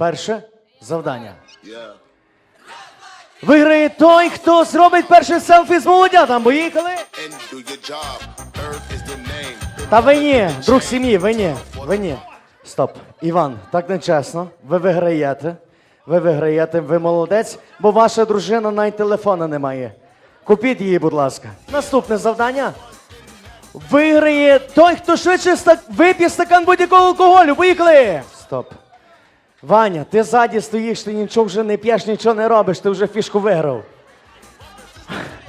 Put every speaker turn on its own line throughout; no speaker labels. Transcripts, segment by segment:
перше завдання. Виграє той, хто зробить перше селфі з молодятам. Поїхали! Та ви ні, друг сім'ї, ви ні, ви ні. Стоп. Іван, так не чесно. Ви виграєте. Ви виграєте, ви молодець, бо ваша дружина навіть телефона не має. Купіть її, будь ласка. Наступне завдання. Виграє той, хто швидше ста... вип'є стакан будь-якого алкоголю. Поїхали! Стоп. Ваня, ти ззаді стоїш, ти нічого вже не п'єш, нічого не робиш, ти вже фішку виграв.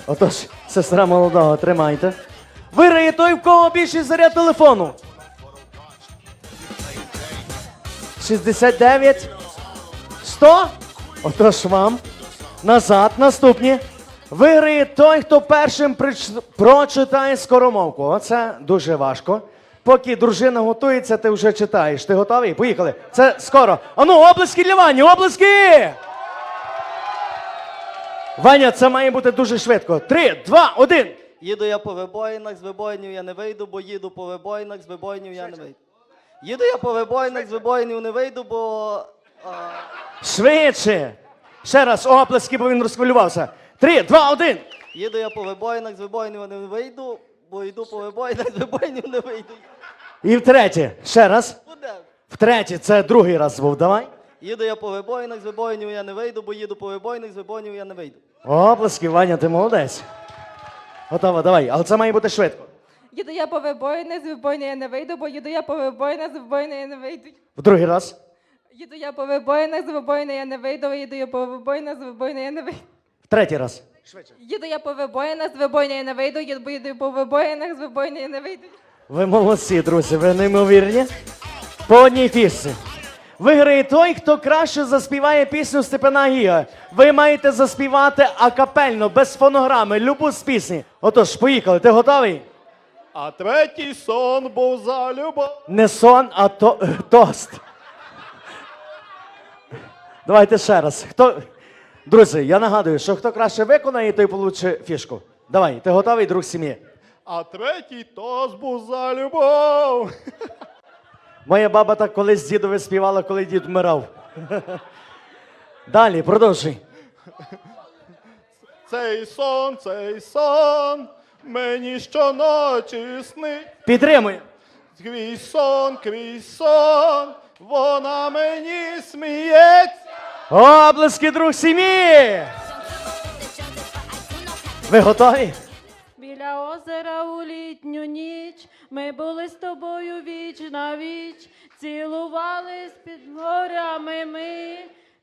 Отож, сестра молодого, тримайте. Виграє той, в кого більший заряд телефону. 69. 100. Отож вам. Назад. Наступні. Виграє той, хто першим прочитає скоромовку. Оце дуже важко. Поки дружина готується, ти вже читаєш. Ти готовий? Поїхали. Це скоро. Ану, облески для Вані, облески! Ваня, це має бути дуже швидко. Три, два, один.
Їду я по вибоїнах, з вибоїнів я не вийду, бо їду по вибоїнах, з вибоїнів я не вийду. Їду я по вибоїнах, з вибоїнів не вийду, бо. А,
Швидше. Ще раз оплески, бо він розхвилювався. Три, два, один.
їду я по вибоїнах, з вибоїнів я не вийду, бо йду по вибоїнах, з вибоїнів не вийду.
І втретє. Ще раз.
Буде.
Втретє, це другий раз був. Давай.
Їду я по вибоїнах, з вибоїнів я не вийду, бо їду по вибоїнах, з вибоїнів я не вийду.
Оплески, Ваня, ти молодець. Готова, давай. Але це має бути швидко.
Їду я по вибоїни, з вибоїни я не вийду, бо їду я по вибоїни, з вибоїни я не вийду.
В другий раз.
Їду я по вибоїнах, з вибоїни я не вийду, бо їду я по вибоїнах, з вибоїни я не вийду.
В третій раз.
Їду я по вибоїнах, з вибоїни я не вийду, їду, бо їду по вибоїнах, з вибоїни я не вийду.
Ви молодці, друзі, ви неймовірні. По одній пісні. Виграє той, хто краще заспіває пісню Степана Гіга. Ви маєте заспівати акапельно, без фонограми, любу з пісні. Отож, поїхали. Ти готовий?
А третій сон був за любов.
Не сон, а то, тост. Давайте ще раз. Хто... Друзі, я нагадую, що хто краще виконає, той получить фішку. Давай, ти готовий, друг сім'ї?
А третій тост був за любов.
Моя баба так колись дідові співала, коли дід вмирав. Далі, продовжуй.
Цей сон, цей сон. Мені щоночі снить.
Підтримуй.
Твій сон, крізь сон. Вона мені сміється.
Облески, друг сім'ї! Ви готові?
Озера у літню ніч ми були з тобою віч на віч, цілувались під горями ми,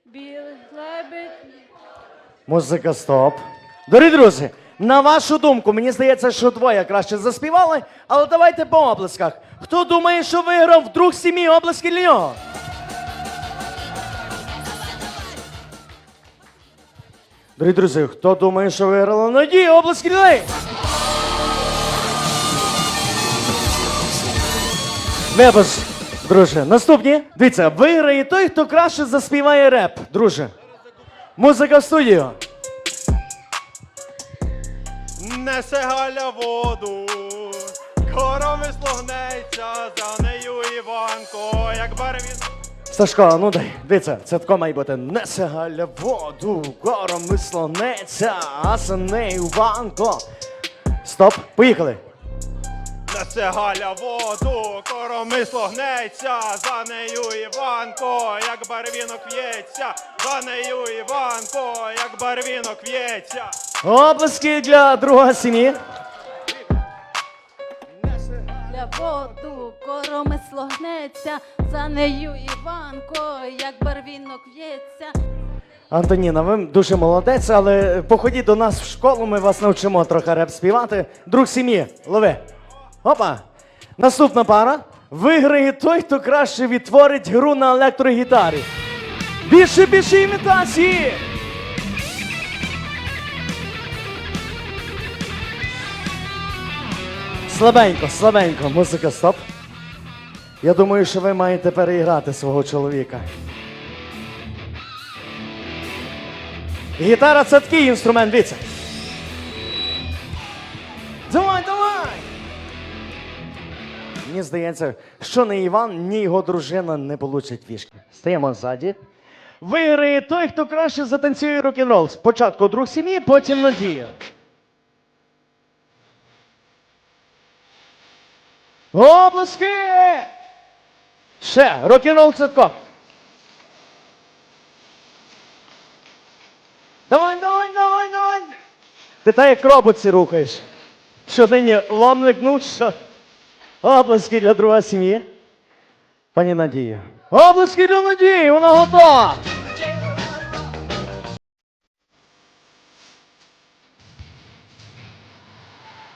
білий лебедь.
Музика стоп. Дорогі друзі, на вашу думку, мені здається, що двоє краще заспівали, але давайте по облесках. Хто думає, що виграв друг сім'ї облески для нього? Дорогі друзі, хто думає, що виграла Надія, облески для неї? Вибач, друже. Наступні. Дивіться, виграє той, хто краще заспіває реп, друже. Музика в студію.
Несе Галя воду. Коромисло гнеться, за нею Іванко, як барвін.
Сашко, ну дай, дивіться, це тако має бути. Несе галя воду, гором слонеться, а за нею ванко. Стоп, поїхали.
Несе Галя воду, коромисло гнеться, за нею Іванко, як барвінок в'ється, за нею Іванко, як барвінок в'ється.
Оплески для друга сім'ї.
Для воду коромисло гнеться, за нею Іванко, як барвінок в'ється.
Антоніна, ви дуже молодець, але походіть до нас в школу, ми вас навчимо трохи реп співати. Друг сім'ї, лови. Опа. Наступна пара. Виграє той, хто краще відтворить гру на електрогітарі. Більше більше імітації. Слабенько, слабенько, музика, стоп. Я думаю, що ви маєте переіграти свого чоловіка. Гітара це такий інструмент, дивіться. Мені здається, що ні Іван, ні його дружина не получать фішки. Стаємо ззаді. Виграє той, хто краще затанцює рок-н-рол. Спочатку друг сім'ї, потім Надія. Обласки! Ще, рок-н-рол цитко. Давай, давай, давай, давай. Ти так як роботці рухаєш. Що нині ломник, ну що? Обласки для друга сім'ї. Пані Надія. Обласки для Надії, вона готова.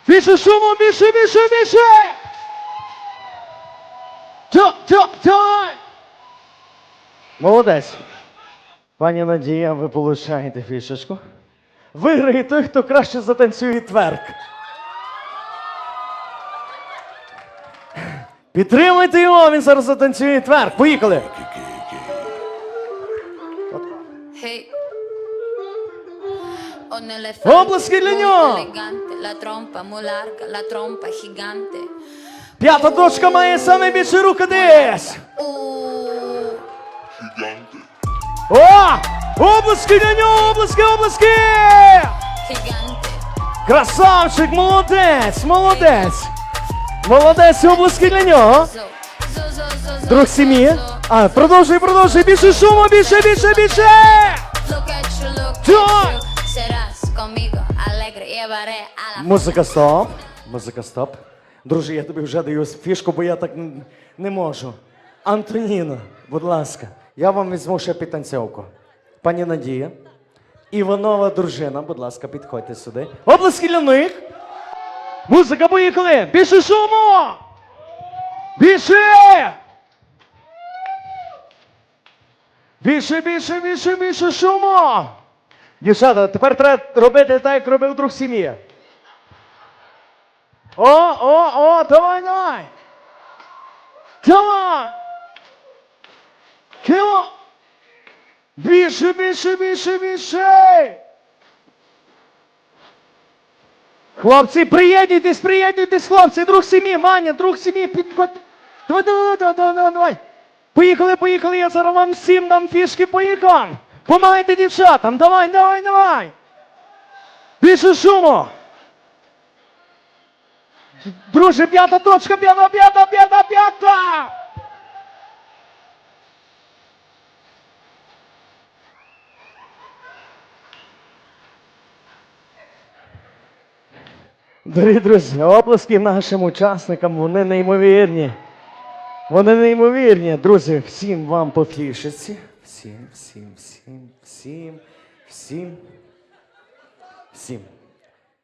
Більше шуму, більше, більше, більше! Тьо, тьо, тьо! Молодець. Пані Надія, ви получаєте фішечку. Виграє той, хто краще затанцює тверк. Підтримайте його, він зараз затанцює тверк. Поїхали. Обласки для нього! П'ята дочка має саме більше руки десь. О! Обласки для нього, обласки, обласки! Красавчик, молодець, молодець. Молодець, обласки для нього. Друг сім'ї. А, продовжуй, продовжуй. Більше шуму, більше, більше, більше. Музика стоп. Музика стоп. Друже, я тобі вже даю фішку, бо я так не можу. Антоніна, будь ласка, я вам візьму ще підтанцьовку. Пані Надія. Іванова дружина, будь ласка, підходьте сюди. Обласки для них. Музика, поїхали! Більше шуму! Більше! Більше, більше, більше, більше шуму! Дівчата, тепер треба робити так, як робив друг сім'ї. О, о, о, давай, давай! Давай! Кіно! Більше, більше, більше, більше! Хлопці, приєднуйтесь, приєднуйтесь, хлопці, друг сім'ї, Маня, друг сім'ї, підходь. Давай, давай, давай, давай, давай. Поїхали, поїхали, я зараз вам всім дам фішки, поїхали. Помагайте дівчатам, давай, давай, давай. Більше шуму. Друже, п'ята точка, п'ята, п'ята, п'ята, п'ята. Дорогі друзі, оплески нашим учасникам, вони неймовірні. Вони неймовірні. Друзі, всім вам по фішечці. Всім, всім, всім, всім, всім. Всім.